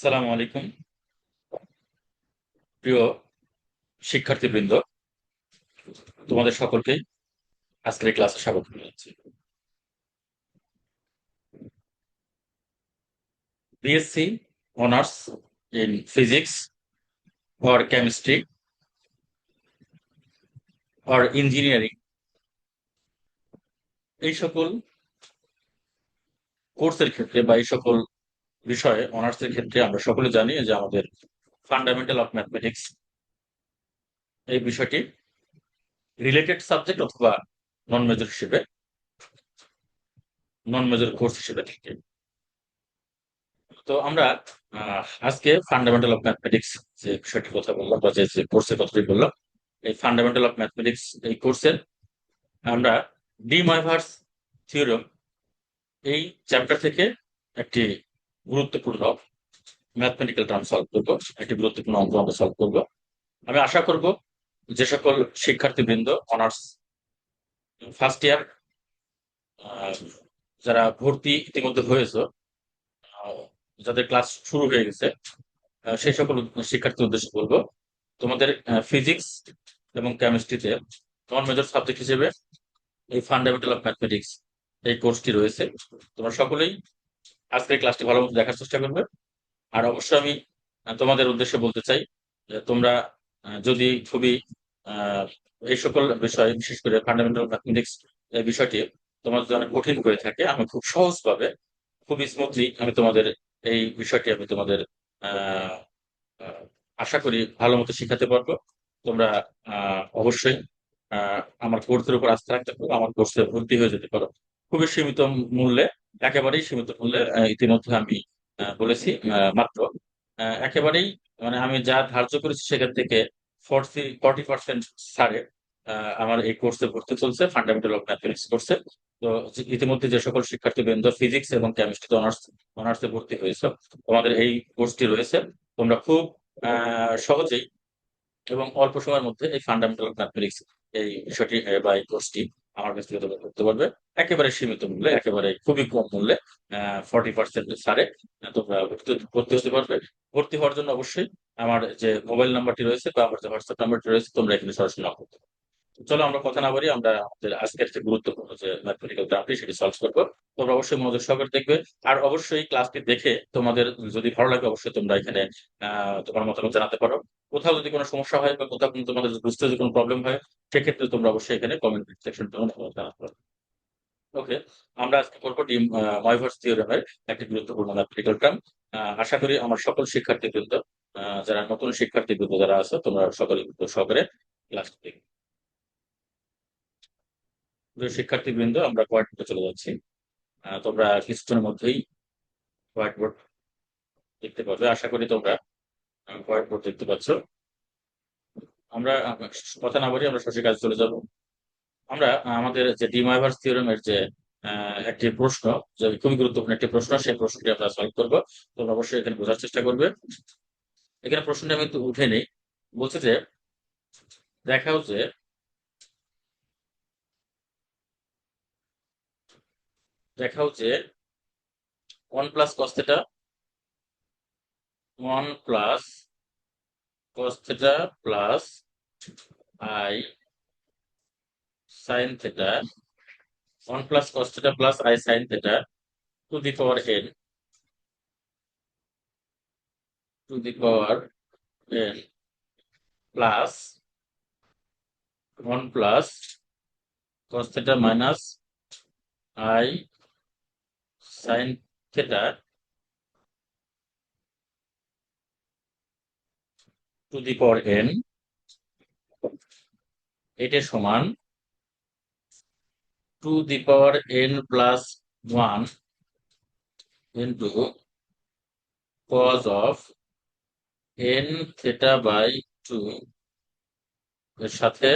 সালামু আলাইকুম। প্রিয় শিক্ষার্থীবৃন্দ, তোমাদের সকলকেই আজকের ক্লাসে স্বাগত জানাচ্ছি। BSc honours in physics or chemistry or engineering এই সকল কোর্সের ক্ষেত্রে বা এই সকল বিষয়ে অনার্সের ক্ষেত্রে আমরা সকলে জানি যে আমাদের ফান্ডামেন্টাল অফ ম্যাথমেটিক্স এই বিষয়টি রিলেটেড সাবজেক্ট অথবা নন মেজর হিসেবে নন মেজর কোর্স হিসেবে থাকে। তো আমরা আজকে ফান্ডামেন্টাল অফ ম্যাথমেটিক্স যে বিষয়টি কথা বললাম বা যে কোর্সের কথাটি বললাম, এই ফান্ডামেন্টাল অফ ম্যাথমেটিক্স এই কোর্সের আমরা ডি মাইভার্স থিওরম এই চ্যাপ্টার থেকে একটি গুরুত্বপূর্ণ ম্যাথমেটিক্যাল টার্ম সলভ করব, একটি গুরুত্বপূর্ণ অঙ্ক আমরা সলভ করব। আমি আশা করব যে সকল শিক্ষার্থীবৃন্দ অনার্স ফার্স্ট ইয়ার যারা ভর্তি ইতিমধ্যে হয়েছে যাদের ক্লাস শুরু হয়ে গেছে সেই সকল শিক্ষার্থীর উদ্দেশ্যে বলব, তোমাদের ফিজিক্স এবং কেমিস্ট্রিতে নন মেজর সাবজেক্ট হিসেবে এই ফান্ডামেন্টাল অফ ম্যাথমেটিক্স এই কোর্সটি রয়েছে। তোমরা সকলেই আজকের ক্লাসটি ভালো মতো দেখার চেষ্টা করবে। আর অবশ্যই আমি তোমাদের উদ্দেশ্যে বলতে চাই যে তোমরা যদি খুবই এই সকল বিষয়, বিশেষ করে ফান্ডামেন্টাল ম্যাথমেটিক্স এই বিষয়টি তোমাদের জন্য কঠিন করে থাকে, আমি খুব সহজভাবে, খুব স্মুথলি আমি তোমাদের এই বিষয়টি আমি তোমাদের আশা করি ভালো মতো শিখাতে পারব। তোমরা অবশ্যই আমার কোর্সের উপর আস্থা রাখতে পারো, আমার কোর্সে ভর্তি হয়ে যেতে পারো। খুবই সীমিত মূল্যে একেবারেই সীমিত মূল্যে ইতিমধ্যে আমি বলেছি মাত্র। একেবারেই মানে আমি যা ধার্য করেছি সেখান থেকে ফর্টি ফর্টি পার্সেন্ট ছাড়ে আমার এই কোর্সে ভর্তি চলছে, ফান্ডামেন্টাল অফ ম্যাথমেটিক্স কোর্সে। তো ইতিমধ্যে যে সকল শিক্ষার্থী বৃন্দ ফিজিক্স এবং কেমিস্ট্রিতে অনার্স, অনার্সে ভর্তি হয়েছে তোমাদের এই কোর্সটি রয়েছে। তোমরা খুব সহজেই এবং অল্প সময়ের মধ্যে এই ফান্ডামেন্টাল অফ ম্যাথমেটিক্স এই বিষয়টি বা এই কোর্সটি আমার কাছ থেকে তোমরা করতে পারবে। একেবারে সীমিত মূল্যে, একেবারে খুবই কম মূল্যে ফর্টি পার্সেন্ট সারে তোমরা ভর্তি হতে পারবে। ভর্তি হওয়ার জন্য অবশ্যই আমার যে মোবাইল নাম্বারটি রয়েছে বা আমার যে হোয়াটসঅ্যাপ নাম্বারটি রয়েছে, তোমরা এখানে সরাসরি নক করতে চলো আমরা কথা না বলি আমরা আমাদের আজকের যে গুরুত্বপূর্ণ যে ম্যাথমেটিক্যাল গ্রাফটি সেটি সলভ করব। তোমরা অবশ্যই মনোযোগ সহকারে দেখবে। আর অবশ্যই ক্লাসটি দেখে তোমাদের যদি ভালো লাগে, অবশ্যই তোমরা এখানে তোমার মতামত জানাতে পারো। কোথাও যদি কোনো সমস্যা হয় বা কোথাও তোমাদের বুঝতে যদি কোনো প্রবলেম হয়, সেক্ষেত্রে তোমরা অবশ্যই এখানে কমেন্ট সেকশন জানাতে পারো। ওকে আমরা আজকে করব ডিম ময়ভার্স থিওরেমের একটি গুরুত্বপূর্ণ ম্যাথমেটিক্যাল টার্ম আশা করি আমার সকল শিক্ষার্থীবৃন্দ যারা নতুন শিক্ষার্থীবৃন্দ যারা আছে, তোমরা সকলে সহকারে ক্লাস দেখবে। শিক্ষার্থীবৃন্দ, আমরা হোয়াইট বোর্ডে চলে যাচ্ছি। তোমরা কিছুক্ষণের মধ্যেই হোয়াইট বোর্ড দেখতে পাবে। আশা করি তোমরা হোয়াইট বোর্ড দেখতে পাচ্ছ। আমরা কথা না বলি আমরা সঠিক কাজ চলে যাব। আমরা, আমাদের যে ডিমাইভার্স থিওরেমের যে একটি প্রশ্ন, যে খুবই গুরুত্বপূর্ণ একটি প্রশ্ন, সেই প্রশ্নটি আমরা সলভ করব। তোমরা অবশ্যই এখানে বোঝার চেষ্টা করবে। এখানে প্রশ্নটি আমি উঠে নেই। বলছে যে, দেখাও যে দেখাও যে one plus cos one plus cos plus i sine theta one plus cos plus i sine theta to the power n to the power n plus one plus cos minus i sin theta to the power n এটা সমান to the power n plus one into cos of n theta by two এর সাথে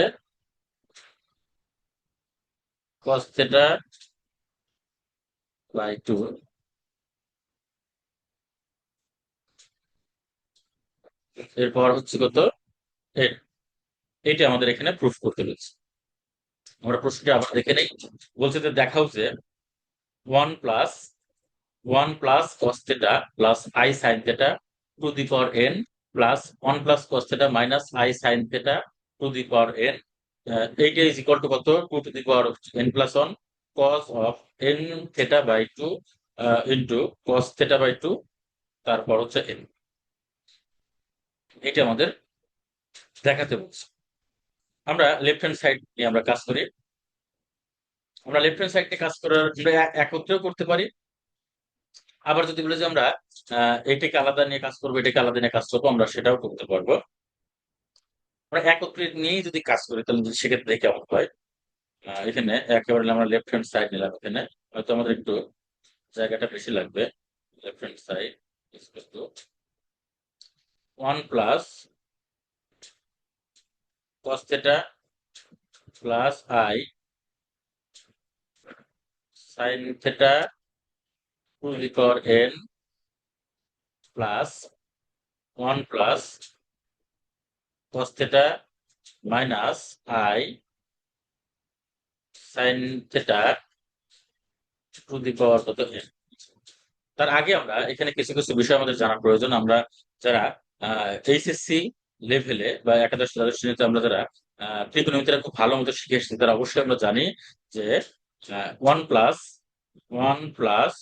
cos theta by two এরপর হচ্ছে কত? এটা আমাদের এখানে প্রুফ করতে হচ্ছে আমরা প্রশ্নটি আবার দেখে নেই। বলছে যে দেখাও যে one plus one plus cos theta plus i sine theta to the power n plus one plus cos theta minus i sine theta to the power n এইটা ইজ ইকুয়াল টু কত? Two to the power n plus one cos of n theta by two into cos theta by two তারপর হচ্ছে N এটা আমাদের দেখাতে বলছে। আমরা left hand side নিয়ে আমরা কাজ করি। আমরা লেফট হ্যান্ড সাইডে কাজ করার এ- একত্রেও করতে পারি। আবার যদি বলে যে আমরা এটাকে আলাদা নিয়ে কাজ করব, এটাকে আলাদা নিয়ে কাজ করব, আমরা সেটাও করতে পারব। আমরা একত্রে নিয়েই যদি কাজ করি, তাহলে সেক্ষেত্রে কেমন হয়। এখানে একেবারে আমরা লেফট হ্যান্ড সাইড নিলাম এখানে। হয়তো আমাদের একটু জায়গাটা বেশি লাগবে। Left hand side one plus cos theta plus i sin theta to the power n plus 1 plus cos sin theta to the power কত n তার আগে আমরা এখানে কিছু কিছু বিষয় আমাদের জানা প্রয়োজন। আমরা যারা এইচএসসি লেভেলে বা একাদশ দ্বাদশ শ্রেণীতে আমরা যারা আহ, ত্রিকোণমিতিটা খুব ভালো মতো শিখে এসেছি তারা অবশ্যই আমরা জানি যে one plus one plus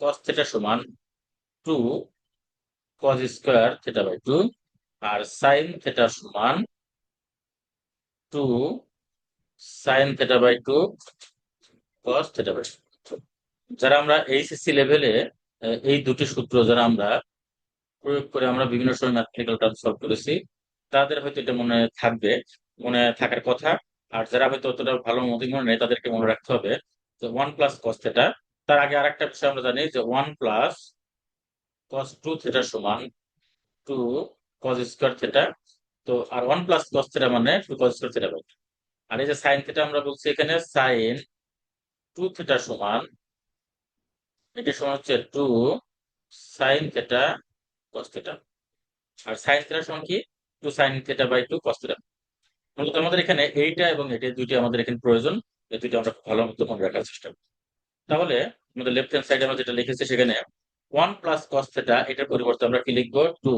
cos theta সমান two cos square theta by two R sine theta সমান two sine theta by two cos theta by যারা আমরা এইচএসসি লেভেলে এই দুটি সূত্র যারা আমরা প্রয়োগ করে আমরা বিভিন্ন সময় ম্যাথমেটিক্যাল টার্ম সলভ করেছি, তাদের হয়তো এটা মনে থাকবে, মনে থাকার কথা। আর যারা হয়তো অতটা ভালো মতো মনে নেই, তাদেরকে মনে রাখতে হবে যে ওয়ান প্লাস কস থেটা তার আগে আরেকটা বিষয় আমরা জানি যে one plus cos two theta সমান টু কস স্কোয়ার থেটা তো আর ওয়ান প্লাস কস থেটা মানে two cos square theta by আর এই যে সাইন থেটা আমরা বলছি এখানে সাইন টু থেটা সমান, এটা সমান হচ্ছে two sine theta cos theta আর সাইন থেটা সমান কি? Two sine theta by two cos theta মূলত আমাদের এখানে এইটা এবং এটা দুইটা আমাদের এখানে প্রয়োজন। এই দুইটা আমরা ভালো মতো মনে রাখার চেষ্টা করি। তাহলে আমাদের লেফট হ্যান্ড সাইডে আমরা যেটা লিখেছি সেখানে ওয়ান প্লাস কস থেটা এটার পরিবর্তে আমরা কি লিখব? Two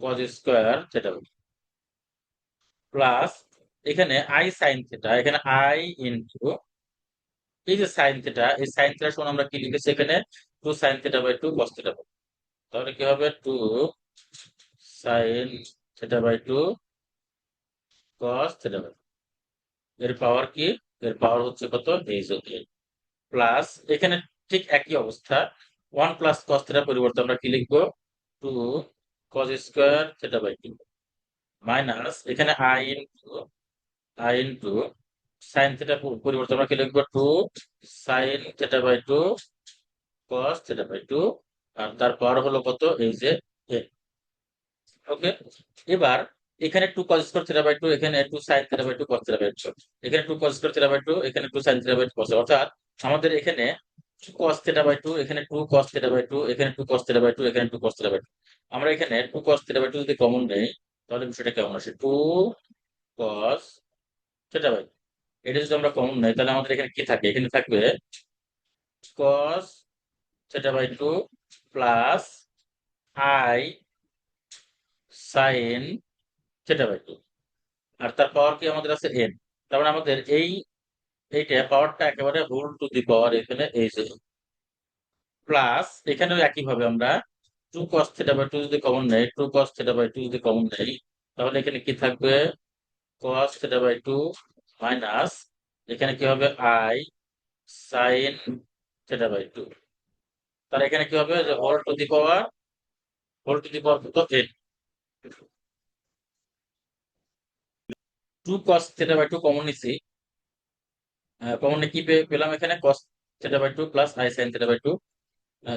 cos square theta plus এখানে আই সাইন থেটা এখানে আই ইনটু এই যে সাইন থেটা এই সাইন থেটা সমান আমরা কি লিখেছি এখানে? Two sine theta by two cos theta তাহলে কি হবে? Two sine theta by two cos theta by এর পাওয়ার কি? এর পাওয়ার হচ্ছে কত? এই যে প্লাস এখানে ঠিক একই অবস্থা। ওয়ান প্লাস কস থেটা পরিবর্তে আমরা কি লিখব? Two cos square theta by two minus এখানে i into i into sine theta পরিবর্তে আমরা কি লিখব two sine theta by two cos theta by two আর তার পাওয়ার হলো কত এই যে ওকে এবার এখানে two cos square theta by two এখানে two sine theta by two cos theta by two এখানে two cos square theta by two এখানে two sine theta by two cos অর্থাৎ আমাদের এখানে কস থিটা বাই টু এখানে two cos theta by two এখানে two cos theta by two এখানে two cos theta by two আমরা এখানে two cos theta by two যদি কমন নেই তাহলে বিষয়টা কেমন আসে টু কস থিটা বাই এটা যদি আমরা কমন নেই তাহলে আমাদের এখানে কি থাকে? এখানে থাকবে cos theta by two plus i sine theta by two আর তার পাওয়ার কি আমাদের আছে? এন তার মানে আমাদের এই, এইটা পাওয়ারটা একেবারে হোল টু দি পাওয়ার এখানে এই যে। প্লাস এখানেও একইভাবে আমরা two cos theta by two যদি কমন নেই two cos theta by two যদি কমন নেই তাহলে এখানে কি থাকবে? থিটা বাই টু মাইনাস এখানে কি হবে i sine theta by two তাহলে এখানে কি হবে? যে whole to the power whole to the power কত? N two cos theta by two common নিছি। কমন কি পেলাম এখানে? Cos theta by two plus i sine theta by two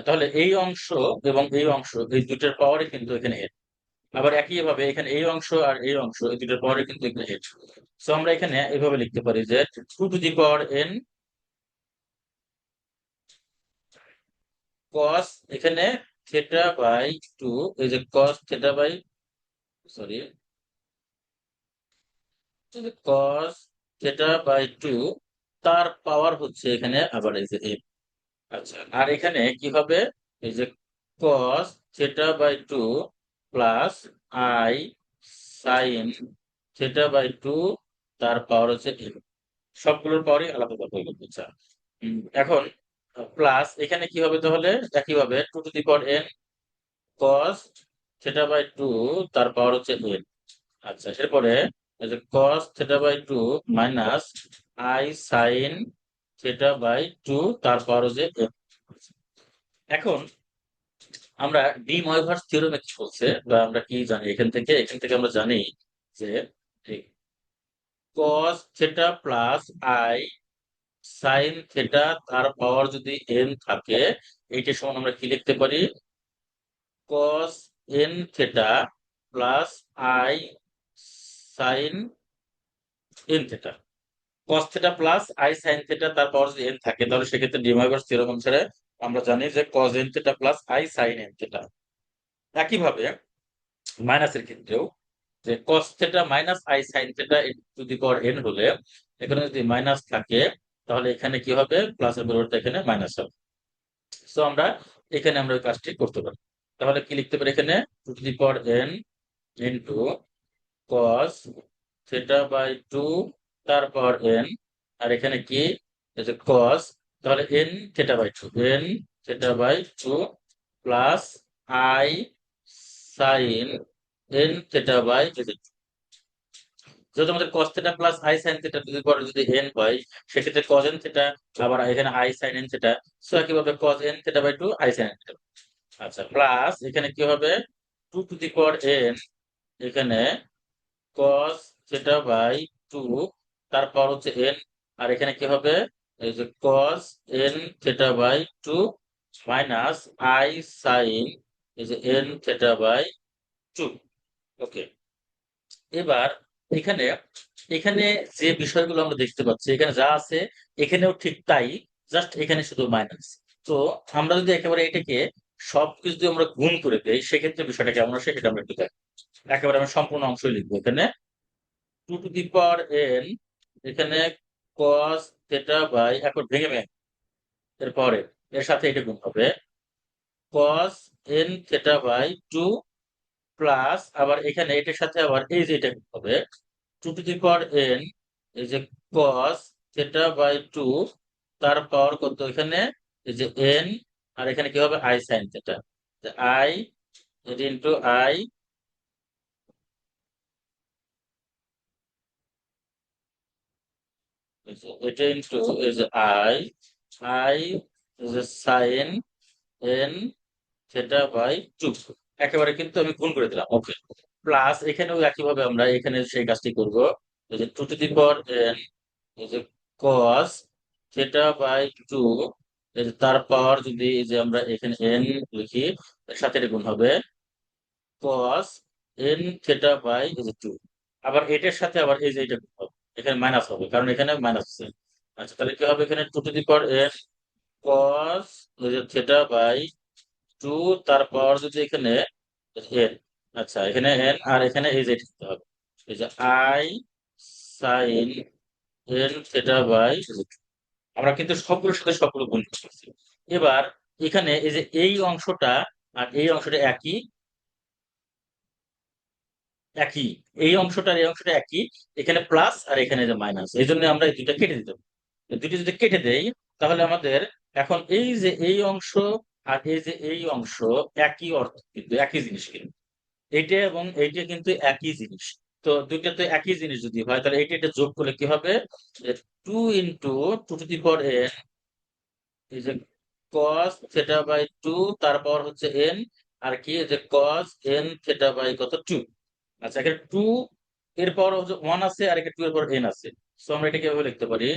তাহলে এই অংশ এবং এই অংশ, এই দুটোর পাওয়ারই কিন্তু এখানে হেড আবার একই ভাবে এখানে এই অংশ আর এই অংশ এই দুটোর পাওয়ারই কিন্তু এখানে হেড সো আমরা এখানে এইভাবে লিখতে পারি যে two to the power n cos এখানে থেটা বাই টু এই যে cos theta by sorry cos theta by two তার পাওয়ার হচ্ছে এখানে আবার এই যে এন আচ্ছা আর এখানে কি হবে? এই যে cos theta by two plus i sine theta by two তার পাওয়ার হচ্ছে এন সবগুলোর পাওয়ারই আলাদা আলাদা গেল আচ্ছা। এখন প্লাস এখানে কি হবে তাহলে? একইভাবে two to the power n cos theta by two তার পাওয়ার হচ্ছে এন আচ্ছা এরপরে cos theta by two minus i sine theta by two তার পাওয়ার হচ্ছে এন এখন আমরা ডি ময়ভার্স থিওরেমে কি বলছে, বা আমরা কি জানি, এখান থেকে এখান থেকে আমরা জানি যে cos theta plus i sine theta তার পাওয়ার যদি এন থাকে এইটা সমান আমরা কি লিখতে পারি? Cos n theta plus i sine n theta cos theta plus i sine theta তার পাওয়ার যদি এন থাকে, তাহলে সেক্ষেত্রে ডিমাইভার্স থিওরেম অনুসারে আমরা জানি যে cos n theta plus i sine n theta একইভাবে মাইনাসের ক্ষেত্রেও যে cos theta minus i sine theta to the power n হলে, এখানে যদি মাইনাস থাকে, তাহলে এখানে কি হবে? প্লাসের পরিবর্তে এখানে মাইনাস হবে। সো আমরা এখানে আমরা কাজটি করতে পারি। তাহলে কি লিখতে পারি এখানে? Two to the power n into cos theta by two তার এন আর এখানে কি? কস তাহলে n theta by two n theta by two plus i sine n theta by যদি আমাদের cos theta plus i sine theta যদি পরে যদি n হয় সেক্ষেত্রে cos n থিটা আবার এখানে i sine n theta so একইভাবে cos n theta by two i sine theta আচ্ছা প্লাস এখানে কি হবে? Two to the power n, এখানে cos থিটা বাই টু তারপর হচ্ছে n, আর এখানে কি হবে? এই যে cos n theta by two minus i sine এই যে n theta by two okay এবার এখানে এখানে যে বিষয়গুলো আমরা দেখতে পাচ্ছি, এখানে যা আছে, এখানেও ঠিক তাই জাস্ট এখানে শুধু মাইনাস তো আমরা যদি একেবারে এটাকে সবকিছু যদি আমরা গুণ করে দেই, সেক্ষেত্রে বিষয়টা কেমন আসে সেটা আমরা একটু দেখি একেবারে আমি সম্পূর্ণ অংশই লিখব এখানে। Two to the power n এখানে কস থিটা বাই এখন ভেঙে ভেঙে এরপরে, এর সাথে এটা গুণ হবে। Cos n theta by two plus আবার এখানে এটার সাথে আবার এই যে এটা গুণ হবে two to the power n এই যে কস থিটা বাই টু তার পাওয়ার কত এখানে? এই যে এন আর এখানে কি হবে? I sine theta i into i এটা ইন্টু এই যে আই আই যে sine n theta by two একেবারে কিন্তু আমি গুণ করে দিলাম ওকে প্লাস এখানেও একইভাবে আমরা এখানে সেই কাজটি করব যে two to the power n যে কস থিটা বাই টু এই যে তার পাওয়ার যদি যে আমরা এখানে এন লিখি সাথে গুণ হবে কস এন এই যে টু আবার এটার সাথে আবার এই যে এটা এখানে মাইনাস হবে, কারণ এখানে মাইনাস আছে। আচ্ছা তাহলে কি হবে এখানে two to the power n cos theta by two তার পাওয়ার যদি এখানে এন আচ্ছা এখানে এন আর এখানে এই যে হবে। এই যে i sine n theta by আমরা কিন্তু সবগুলোর সাথে সবগুলো গুণ করতেছি এবার এখানে এই যে এই অংশটা আর এই অংশটা একই একই। এই অংশটা এই অংশটা একই। এখানে প্লাস আর এখানে যে মাইনাস এই জন্য আমরা এই দুইটা কেটে দিতে দুইটা যদি কেটে দেই, তাহলে আমাদের এখন এই যে এই অংশ আর এই যে এই অংশ একই অর্থ, কিন্তু একই জিনিস কিন্তু। এইটা এবং এইটা কিন্তু একই জিনিস। তো দুইটা তো একই জিনিস যদি হয়, তাহলে এইটা এটা যোগ করলে কি হবে? Two into two to the power n এই যে কস থেটা বাই টু তার পাওয়ার হচ্ছে এন আর কি? যে কস এন থেটা বাই কত? টু আচ্ছা এখানে টু এর হচ্ছে ওয়ান আছে, আর এখানে টু এর পাওয়ার এন আছে। সো আমরা এটা কীভাবে লিখতে পারি?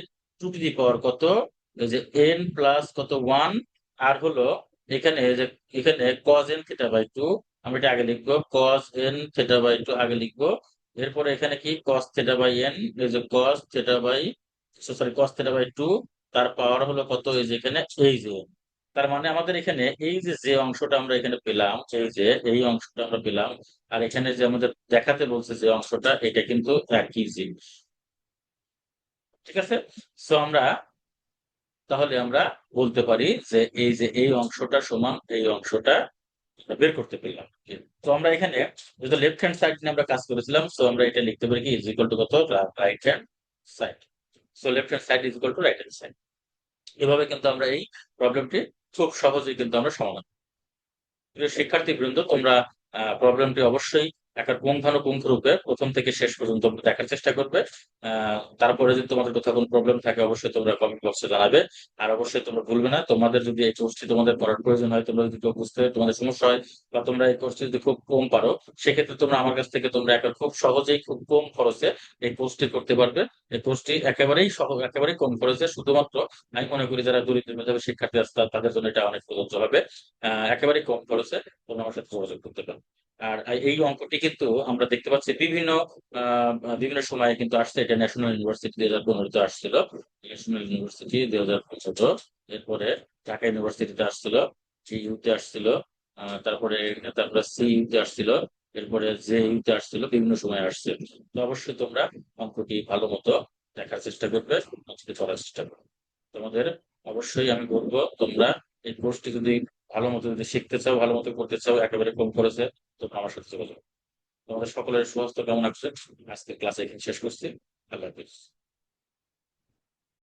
টু টু দি পাওয়ার কত? যে এন প্লাস কত? ওয়ান আর হলো এখানে যে, এখানে cos n theta by two আমরা এটা আগে লিখব। Cos n theta by two আগে লিখব। এরপরে এখানে কি? কস থেটা বাই এন এই যে cos theta by sorry cos theta by two তার পাওয়ার হলো কত? এই যে এখানে, এই যে তার মানে আমাদের এখানে এই যে যে অংশটা আমরা এখানে পেলাম, এই যে, এই অংশটা আমরা পেলাম, আর এখানে যে আমাদের দেখাতে বলছে যে অংশটা, এটা কিন্তু একই জিনিস ঠিক আছে? সো আমরা তাহলে আমরা বলতে পারি যে এই যে, এই অংশটা সমান এই অংশটা বের করতে পারলাম তো আমরা এখানে যেহেতু লেফট হ্যান্ড সাইড নিয়ে আমরা কাজ করেছিলাম। সো আমরা এটা লিখতে পারি কি ইজ টু কত? Right hand side so left hand side is two right hand side এভাবে কিন্তু আমরা এই প্রবলেমটি খুব সহজেই কিন্তু আমরা সমাধান শিক্ষার্থী বৃন্দ তোমরা প্রবলেমটি অবশ্যই একটা পুঙ্খানুপুঙ্খ রূপে প্রথম থেকে শেষ পর্যন্ত দেখার চেষ্টা করবে। তারপরে যদি তোমাদের কোথাও কোনো প্রবলেম থাকে, অবশ্যই তোমরা কমেন্ট বক্সে জানাবে। আর অবশ্যই তোমরা ভুলবে না। তোমাদের যদি এই কোর্সটি তোমাদের পড়ার প্রয়োজন হয়, তোমরা যদি কেউ বুঝতে তোমাদের সমস্যা হয় বা তোমরা এই কোর্সটি যদি খুব কম পারো, সেক্ষেত্রে তোমরা আমার কাছ থেকে তোমরা একটা খুব সহজেই খুব কম খরচে এই কোর্সটি করতে পারবে। এই কোর্সটি একেবারেই সহজ একেবারেই কম খরচে শুধুমাত্র আমি মনে করি যারা দরিদ্র মেধাবী শিক্ষার্থী আছে, তাদের জন্য এটা অনেক প্রযোজ্য হবে। একেবারেই কম খরচে তোমরা আমার সাথে যোগাযোগ করতে পারো আর এই অঙ্কটি কিন্তু আমরা দেখতে পাচ্ছি বিভিন্ন বিভিন্ন সময়ে কিন্তু আসছে। এটা ন্যাশনাল ইউনিভার্সিটি দুই হাজার পনেরোতে আসছিল। ন্যাশনাল ইউনিভার্সিটি দুই হাজার পনেরো এরপরে ঢাকা ইউনিভার্সিটিতে আসছিল জি ইউতে আসছিল তারপরে তারপরে সি ইউতে আসছিল, এরপরে যে ইউতে আসছিল, বিভিন্ন সময় আসছে। তো অবশ্যই তোমরা অঙ্কটি ভালো মতো দেখার চেষ্টা করবে চলার চেষ্টা করবে। তোমাদের অবশ্যই আমি বলব, তোমরা এই কোর্সটি যদি ভালো মতো যদি শিখতে চাও, ভালো মতো করতে চাও, একেবারে কম করেছে তো আমার সাথে যোগাযোগ তোমাদের সকলের সুস্বাস্থ্য কেমন আছে আজকে ক্লাস এখানে শেষ করছি। আল্লাহ হাফিজ।